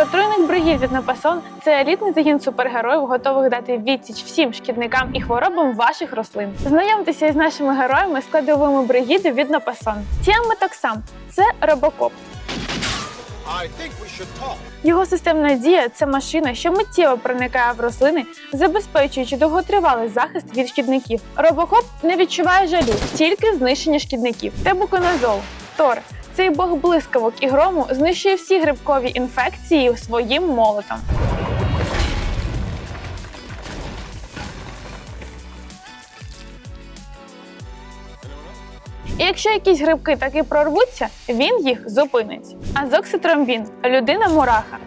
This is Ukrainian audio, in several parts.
Отруйник бригід від Напасон це елітний загін супергероїв, готових дати відсіч всім шкідникам і хворобам ваших рослин. Знайомтеся із нашими героями складовими бригіди від Напасон. Це робокоп. I think we should talk. Його системна дія це машина, що миттєво проникає в рослини, забезпечуючи довготривалий захист від шкідників. Робокоп не відчуває жалю, тільки знищення шкідників. Тебуконазол Тор. Цей бог блискавок і грому знищує всі грибкові інфекції своїм молотом. І якщо якісь грибки таки прорвуться, він їх зупинить. Азокситромбін людина мураха.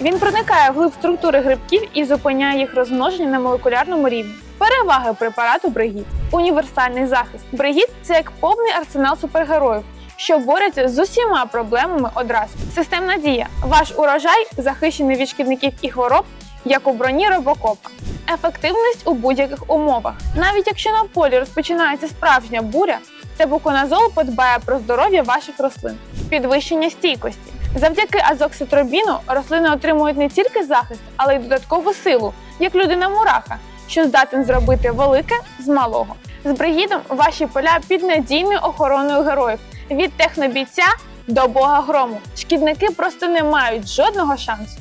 Він проникає вглиб структури грибків і зупиняє їх розмноження на молекулярному рівні. Переваги препарату Бригіт. Універсальний захист. Бригіт це як повний арсенал супергероїв, що борються з усіма проблемами одразу. Системна дія. Ваш урожай захищений від шкідників і хвороб, як у броні робокопа. Ефективність у будь-яких умовах. Навіть якщо на полі розпочинається справжня буря, тебуконазол подбає про здоров'я ваших рослин. Підвищення стійкості. Завдяки азокситробіну рослини отримують не тільки захист, але й додаткову силу, як людина мураха, що здатен зробити велике з малого. З бригідом ваші поля під надійною охороною героїв від технобійця до бога грому. Шкідники просто не мають жодного шансу.